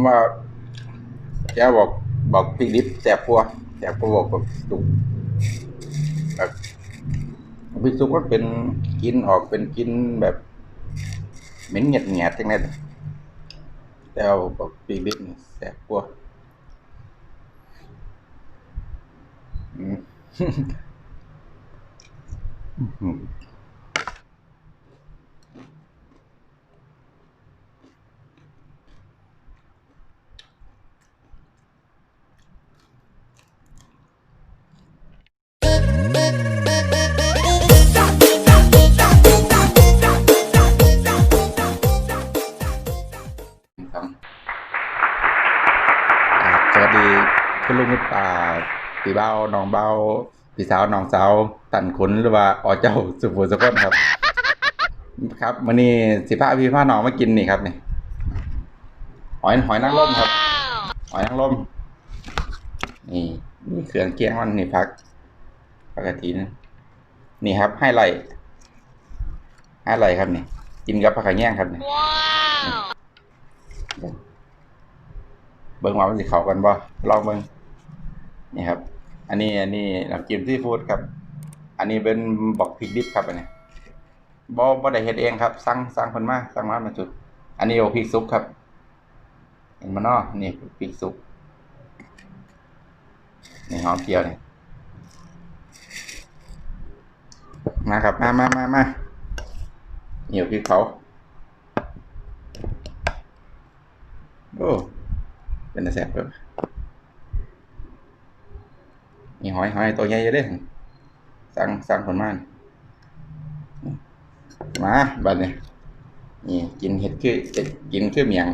ผมว่าแกบอกบอกพริกดิบแสบพัวแสบพัวบอกแบบสุกแบบพริกสุกก็เป็นกินออกเป็นกินแบบเหม็นเหงียดเหงียดจังเลยแต่เอาบอกพริกดิบแสบพัวอืม วัสดีคุณลุงคุณป้าพี่เบ้าน้องเบ้าพี่สาวน้องสาวตันขุนหรือว่าอ๋อเจ้าสุภูสกลครับ ครับมื้อนี้สิพาพี่พาน้องมากินนี่ครับนี่หอยหอยนางรมครับ หอยนางรมนี่นี่เครื่องเคียงมันนี่พักปกตินะนี่ครับให้ไหลให้ไหลครับนี่ กินกับผักกระแยงครับนี่ เบิ่งว่ามันสิเข้ากันบ่ลองเบิ่งนี่ครับ อันนี้อันนี้น้ำจิ้มซีฟู้ดครับ อันนี้เป็นบอกพริกดิบครับอันนี้บ่บ่ได้เฮ็ดเองครับ สั่งสั่งเพิ่นมาสั่งมามาจุด อันนี้โอพริกสุกครับ เห็นบ่เนาะนี่พริกสุกนี่หอมเจียวนี่มาครับมามามามาเหนียวพริกเผาโอ้ เป็นแสบเพิ่มมีหอยหอยตัวใหญ่เด้สั่งสั่งผลมานมาบัดนี้นี่กินเห็ดคือเห็ดกินคือเมียง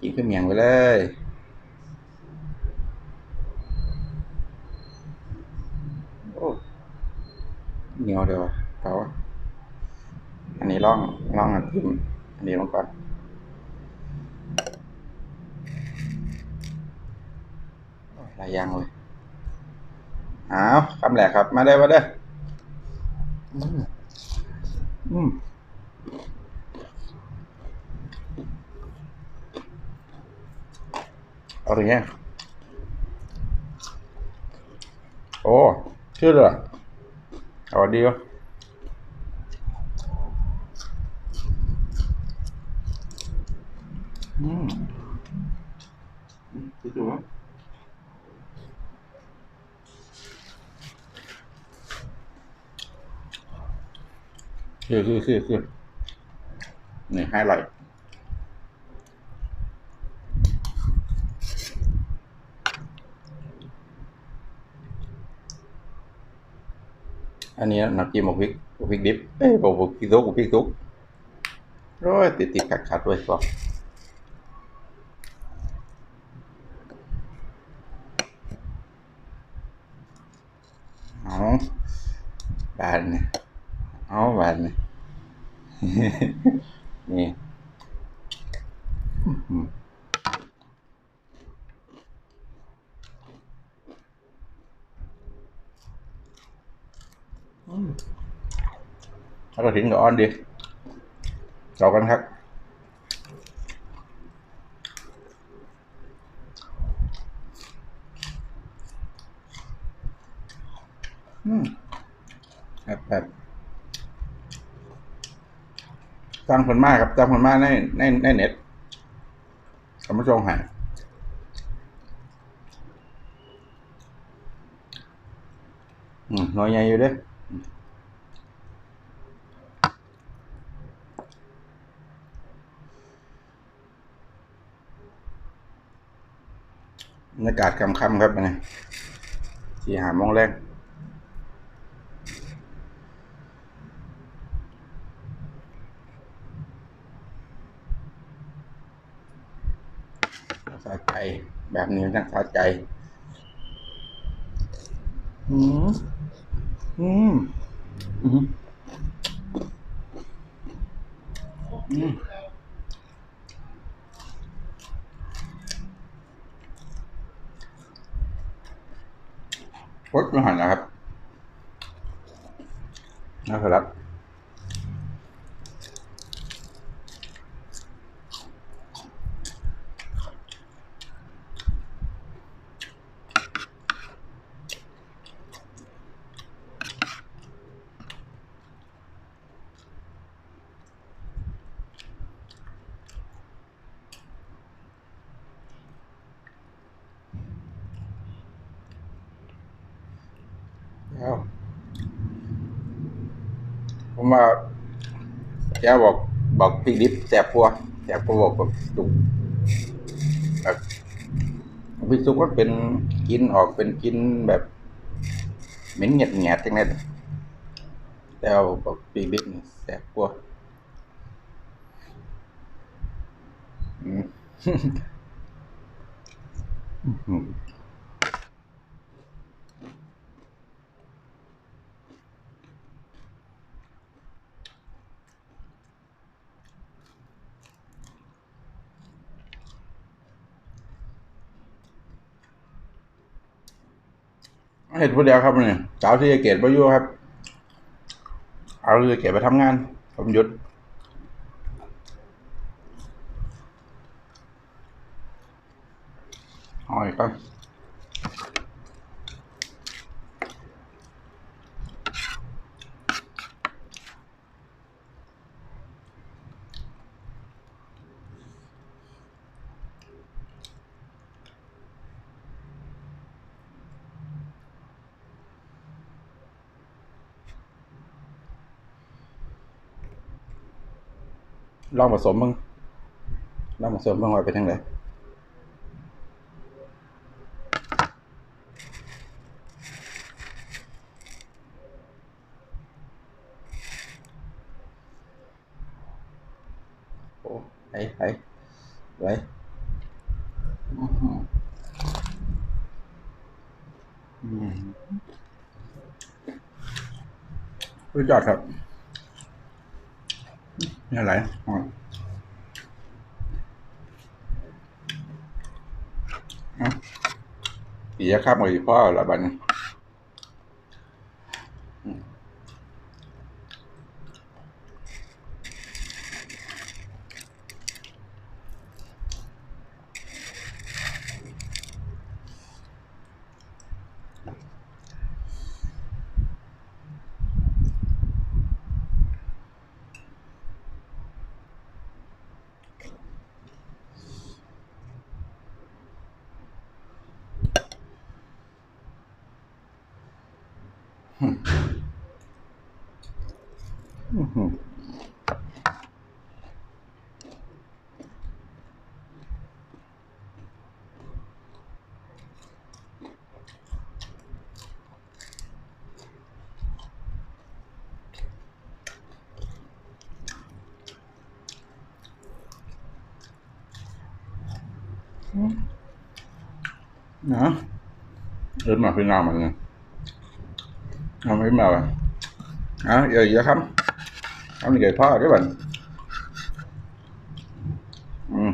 กินคือเมียงไปเลยโอ้เหนียวเดียวเขาอันนี้ล่อง ล่องอันทิมอันนี้ลงก่อนหลายอย่างเลยเอาคำแหลกครับ มาได้มาได้ออืมอืมเอาถึงยังโอ้ชื่อเลยเอาดีวะ อืมคือตัวคือคือคือคือนี่ให้ไหลท์อันนี้น้ำจิ้มหมกพริกหมกพริกดิบ เอ้ยบอกหมกพริกซุกหมกพริกซุกโอ้ยติดติดขัดขัดด้วยก็ เอาบานเนี่ย เอาบานเนี่ยนี่อื้อหืออืม ถ้างกับอ้อนมแบบแบบจ้างผลมากครับจ้างผลมากในในในเน็ตสมชงหายอืมน้อยใหญ่อยู่เด้บรรยากาศค่ำๆครับนนี่สี่หาโมงแรก สะใจ แบบนี้จังสะใจ อืมอืมอืมอืมพดมาหันนะครับนะครับ แกบอกบอกพริกดิบแสบปัวแสบปัวบอกแบบสุกแบบพริกสุกก็เป็นกินออกเป็นกินแบบเหม็นเหงียดแงดจังนั้นแต่ว่าบอกพริกดิบแสบปัวอืม เห็ดผู้เดียวครับเนี่ยสาวที่จะเกตประยุครับ เอาที่จะเกตไปทำงาน ผมหยุดอ๋อยก่ ลองผสมมึงลองผสมมึงไว้ไปทางไหนโอ้ไอ้ไอ้ไว้อื้อหืออืมสุดยอดครับ นี่อะไรอ๋ออะปียะครับหมดพ่อละบัดนอืม อื้อหือนะ เอาพี่น้องมันเลยทำไม่มาอะเดี๋ยวเยอะครับทำนี่เกิดพ่อด้บ่นอืม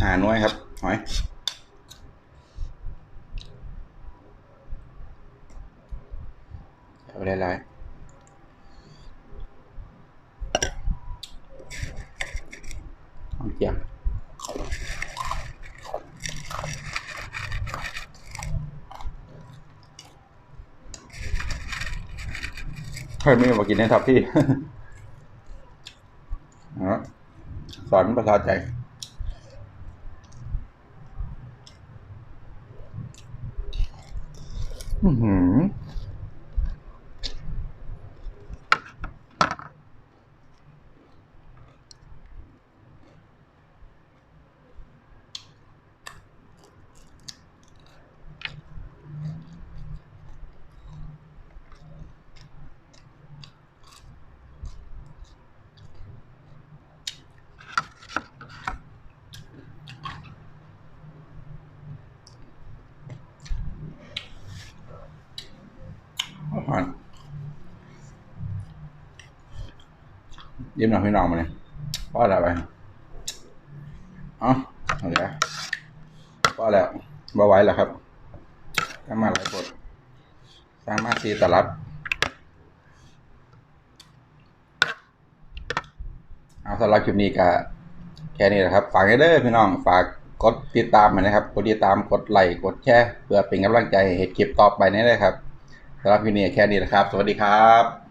หาหน่วยครับหอยเอาได้ไร เอาเจียงเคยไม่มากินในทับพี่เอาละสอนประสาใจอือหือ อาหาร ยิ้มหน่อยพี่น้องมาเนี่ยว่าอะไรไปเอ๋อเอาเดี๋ยวว่าแล้วบ่ไหวแล้วครับสร้างมาหลายบทสร้างมาสีตลับเอาสำหรับคลิปนี้ก็แค่นี้นะครับ ฝากให้เด้อพี่น้องฝากกดติดตามนะครับ กดติดตามกดไลค์กดแชร์เพื่อเป็นกำลังใจให้เห็ดคลิปต่อไปนี้เลยครับสำหรับคลิปนี้แค่นี้นะครับ สวัสดีครับ